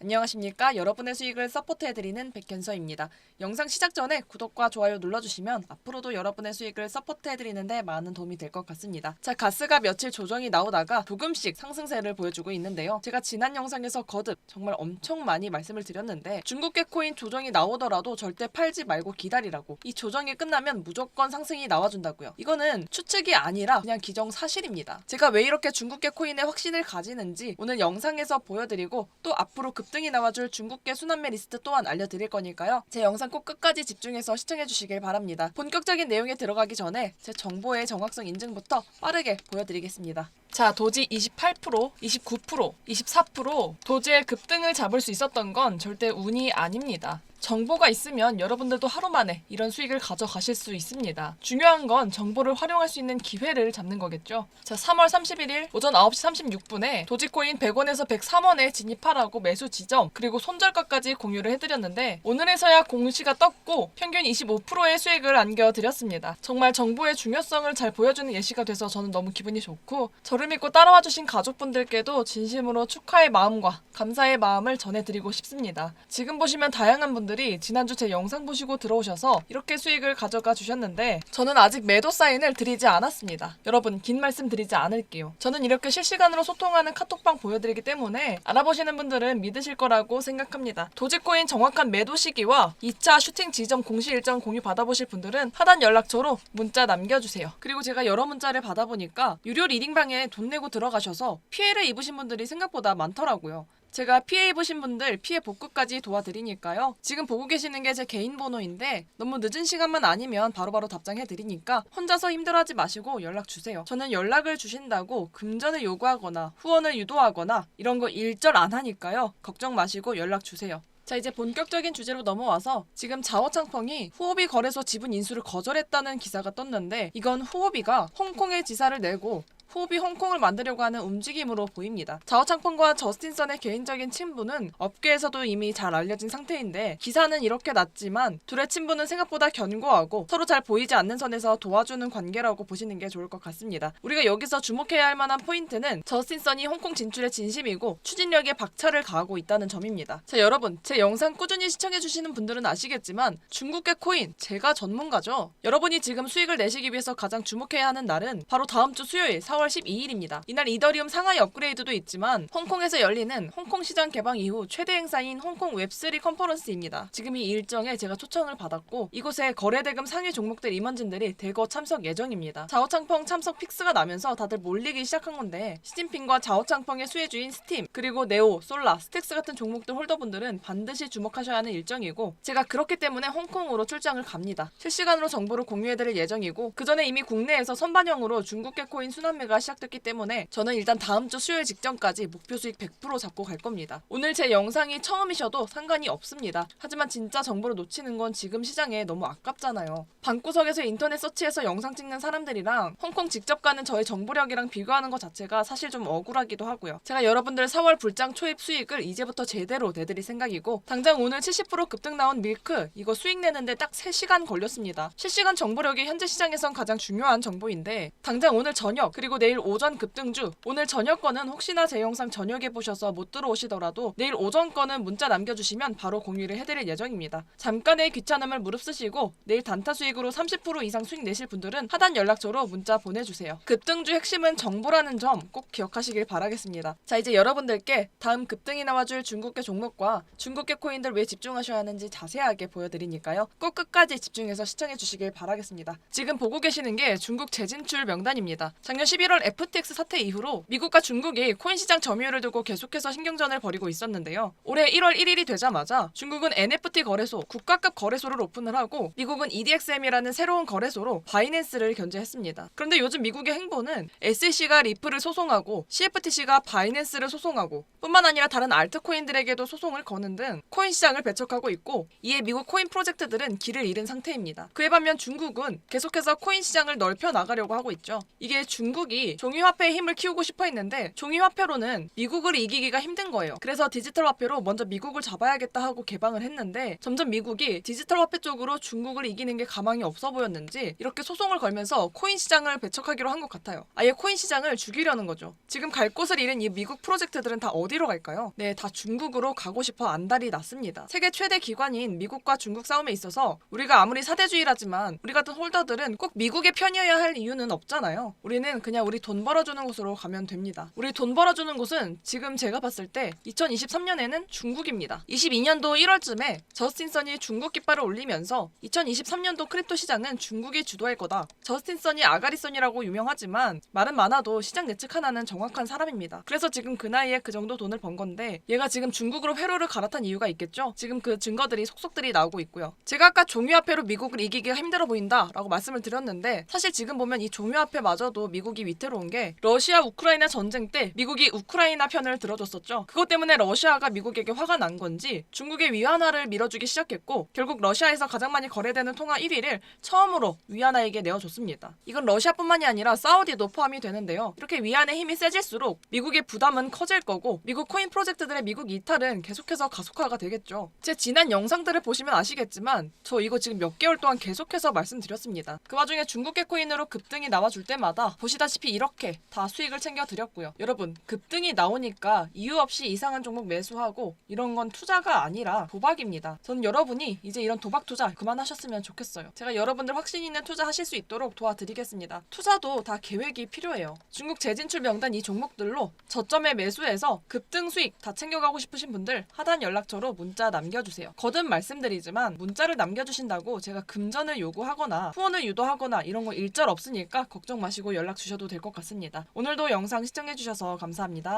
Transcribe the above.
안녕하십니까 여러분의 수익을 서포트해드리는 백현서입니다. 영상 시작 전에 구독과 좋아요 눌러주시면 앞으로도 여러분의 수익을 서포트해드리는데 많은 도움이 될 것 같습니다. 자 가스가 며칠 조정이 나오다가 조금씩 상승세를 보여주고 있는데요. 제가 지난 영상에서 거듭 정말 엄청 많이 말씀을 드렸는데 중국계 코인 조정이 나오더라도 절대 팔지 말고 기다리라고 이 조정이 끝나면 무조건 상승이 나와준다고요. 이거는 추측이 아니라 그냥 기정사실입니다. 제가 왜 이렇게 중국계 코인에 확신을 가지는지 오늘 영상에서 보여드리고 또 앞으로 급 등이 나와줄 중국계 순환매 리스트 또한 알려드릴 거니까요. 제 영상 꼭 끝까지 집중해서 시청해주시길 바랍니다. 본격적인 내용에 들어가기 전에 제 정보의 정확성 인증부터 빠르게 보여드리겠습니다. 자, 도지 28%, 29%, 24% 도지의 급등을 잡을 수 있었던 건 절대 운이 아닙니다. 정보가 있으면 여러분들도 하루 만에 이런 수익을 가져가실 수 있습니다. 중요한 건 정보를 활용할 수 있는 기회를 잡는 거겠죠. 자, 3월 31일 오전 9시 36분에 도지코인 100원에서 103원에 진입하라고 매수 지점 그리고 손절가까지 공유를 해드렸는데 오늘에서야 공시가 떴고 평균 25%의 수익을 안겨드렸습니다. 정말 정보의 중요성을 잘 보여주는 예시가 돼서 저는 너무 기분이 좋고 저를 믿고 따라와 주신 가족분들께도 진심으로 축하의 마음과 감사의 마음을 전해드리고 싶습니다. 지금 보시면 다양한 분들 이 지난주 제 영상 보시고 들어오셔서 이렇게 수익을 가져가 주셨는데 저는 아직 매도 사인을 드리지 않았습니다. 여러분 긴 말씀 드리지 않을게요. 저는 이렇게 실시간으로 소통하는 카톡방 보여드리기 때문에 알아보시는 분들은 믿으실 거라고 생각합니다. 도지코인 정확한 매도 시기와 2차 슈팅 지점 공시 일정 공유 받아보실 분들은 하단 연락처로 문자 남겨주세요. 그리고 제가 여러 문자를 받아보니까 유료 리딩방에 돈 내고 들어가셔서 피해를 입으신 분들이 생각보다 많더라고요. 제가 피해 입으신 분들 피해 복구까지 도와드리니까요. 지금 보고 계시는 게 제 개인 번호인데 너무 늦은 시간만 아니면 바로바로 답장해 드리니까 혼자서 힘들어하지 마시고 연락 주세요. 저는 연락을 주신다고 금전을 요구하거나 후원을 유도하거나 이런 거 일절 안 하니까요. 걱정 마시고 연락 주세요. 자 이제 본격적인 주제로 넘어와서 지금 자오창펑이 후오비 거래소 지분 인수를 거절했다는 기사가 떴는데 이건 후오비가 홍콩에 지사를 내고 후오비 홍콩을 만들려고 하는 움직임으로 보입니다. 자오 창펑과 저스틴선의 개인적인 친분은 업계에서도 이미 잘 알려진 상태인데 기사는 이렇게 났지만 둘의 친분은 생각보다 견고하고 서로 잘 보이지 않는 선에서 도와주는 관계라고 보시는 게 좋을 것 같습니다. 우리가 여기서 주목해야 할 만한 포인트는 저스틴선이 홍콩 진출에 진심이고 추진력에 박차를 가하고 있다는 점입니다. 자 여러분 제 영상 꾸준히 시청해주시는 분들은 아시겠지만 중국계 코인 제가 전문가죠. 여러분이 지금 수익을 내시기 위해서 가장 주목해야 하는 날은 바로 다음 주 수요일 4월 12일입니다. 이날 이더리움 상하이 업그레이드도 있지만 홍콩에서 열리는 홍콩 시장 개방 이후 최대 행사인 홍콩 웹3 컨퍼런스입니다. 지금 이 일정에 제가 초청을 받았고 이곳에 거래대금 상위 종목들 임원진들이 대거 참석 예정입니다. 자오창펑 참석 픽스가 나면서 다들 몰리기 시작한 건데 시진핑과 자오창펑의 수혜주인 스팀 그리고 네오, 솔라, 스택스 같은 종목들 홀더분들은 반드시 주목하셔야 하는 일정이고 제가 그렇기 때문에 홍콩으로 출장을 갑니다. 실시간으로 정보를 공유해드릴 예정이고 그 전에 이미 국내에서 선반영으로 중국계 코인 순환매 가 시작됐기 때문에 저는 일단 다음 주 수요일 직전까지 목표 수익 100% 잡고 갈 겁니다. 오늘 제 영상이 처음이셔도 상관이 없습니다. 하지만 진짜 정보를 놓치는 건 지금 시장에 너무 아깝잖아요. 방구석에서 인터넷 서치해서 영상 찍는 사람들이랑 홍콩 직접 가는 저의 정보력이랑 비교하는 것 자체가 사실 좀 억울하기도 하고요. 제가 여러분들 4월 불장 초입 수익을 이제부터 제대로 내드릴 생각이고 당장 오늘 70% 급등 나온 밀크 이거 수익 내는데 딱 3시간 걸렸습니다. 실시간 정보력이 현재 시장에선 가장 중요한 정보인데 당장 오늘 저녁 그리고 내일 오전 급등주 오늘 저녁 거는 혹시나 제 영상 저녁에 보셔서 못 들어오시더라도 내일 오전 거는 문자 남겨주시면 바로 공유를 해드릴 예정입니다. 잠깐의 귀찮음을 무릅쓰시고 내일 단타 수익으로 30% 이상 수익 내실 분들은 하단 연락처로 문자 보내주세요. 급등주 핵심은 정보라는 점 꼭 기억하시길 바라겠습니다. 자 이제 여러분들께 다음 급등이 나와줄 중국계 종목과 중국계 코인들 왜 집중하셔야 하는지 자세하게 보여드리니까요. 꼭 끝까지 집중해서 시청해 주시길 바라겠습니다. 지금 보고 계시는 게 중국 재진출 명단입니다. 작년 11월 FTX 사태 이후로 미국과 중국이 코인 시장 점유율을 두고 계속해서 신경전을 벌이고 있었는데요. 올해 1월 1일이 되자마자 중국은 NFT 거래소, 국가급 거래소를 오픈을 하고 미국은 EDXM이라는 새로운 거래소로 바이낸스를 견제했습니다. 그런데 요즘 미국의 행보는 SEC가 리플을 소송하고 CFTC가 바이낸스를 소송하고 뿐만 아니라 다른 알트코인들에게도 소송을 거는 등 코인 시장을 배척하고 있고 이에 미국 코인 프로젝트들은 길을 잃은 상태입니다. 그에 반면 중국은 계속해서 코인 시장을 넓혀 나가려고 하고 있죠. 이게 중국이 종이화폐의 힘을 키우고 싶어 했는데 종이화폐로는 미국을 이기기가 힘든 거예요. 그래서 디지털 화폐로 먼저 미국을 잡아야겠다 하고 개방을 했는데 점점 미국이 디지털 화폐 쪽으로 중국을 이기는 게 가망이 없어 보였는지 이렇게 소송을 걸면서 코인 시장을 배척하기로 한 것 같아요. 아예 코인 시장을 죽이려는 거죠. 지금 갈 곳을 잃은 이 미국 프로젝트들은 다 어디로 갈까요? 네, 다 중국으로 가고 싶어 안달이 났습니다. 세계 최대 기관인 미국과 중국 싸움에 있어서 우리가 아무리 사대주의라지만 우리 같은 홀더들은 꼭 미국의 편이어야 할 이유는 없잖아요. 우리는 그냥 우리 돈 벌어주는 곳으로 가면 됩니다. 우리 돈 벌어주는 곳은 지금 제가 봤을 때 2023년에는 중국입니다. 22년도 1월쯤에 저스틴 선이 중국 깃발을 올리면서 2023년도 크립토 시장은 중국이 주도할 거다. 저스틴 선이 아가리 선이라고 유명하지만 말은 많아도 시장 예측 하나는 정확한 사람입니다. 그래서 지금 그 나이에 그 정도 돈을 번 건데 얘가 지금 중국으로 회로를 갈아탄 이유가 있겠죠? 지금 그 증거들이 속속들이 나오고 있고요. 제가 아까 종이화폐로 미국을 이기기가 힘들어 보인다라고 말씀을 드렸는데 사실 지금 보면 이 종이화폐마저도 미국이 위태로운 게 러시아 우크라이나 전쟁 때 미국이 우크라이나 편을 들어줬었죠. 그것 때문에 러시아가 미국에게 화가 난 건지 중국의 위안화를 밀어주기 시작했고 결국 러시아에서 가장 많이 거래되는 통화 1위를 처음으로 위안화에게 내어줬습니다. 이건 러시아뿐만이 아니라 사우디도 포함이 되는데요. 이렇게 위안의 힘이 세질수록 미국의 부담은 커질 거고 미국 코인 프로젝트들의 미국 이탈은 계속해서 가속화가 되겠죠. 제 지난 영상들을 보시면 아시겠지만 저 이거 지금 몇 개월 동안 계속해서 말씀드렸습니다. 그 와중에 중국계 코인으로 급등이 나와줄 때마다 보시다시피 이렇게 다 수익을 챙겨드렸고요. 여러분 급등이 나오니까 이유 없이 이상한 종목 매수하고 이런 건 투자가 아니라 도박입니다. 저는 여러분이 이제 이런 도박 투자 그만하셨으면 좋겠어요. 제가 여러분들 확신 있는 투자 하실 수 있도록 도와드리겠습니다. 투자도 다 계획이 필요해요. 중국 재진출 명단 이 종목들로 저점에 매수해서 급등 수익 다 챙겨가고 싶으신 분들 하단 연락처로 문자 남겨주세요. 거듭 말씀드리지만 문자를 남겨주신다고 제가 금전을 요구하거나 후원을 유도하거나 이런 거 일절 없으니까 걱정 마시고 연락 주셔도 될 것 같습니다. 오늘도 영상 시청해주셔서 감사합니다.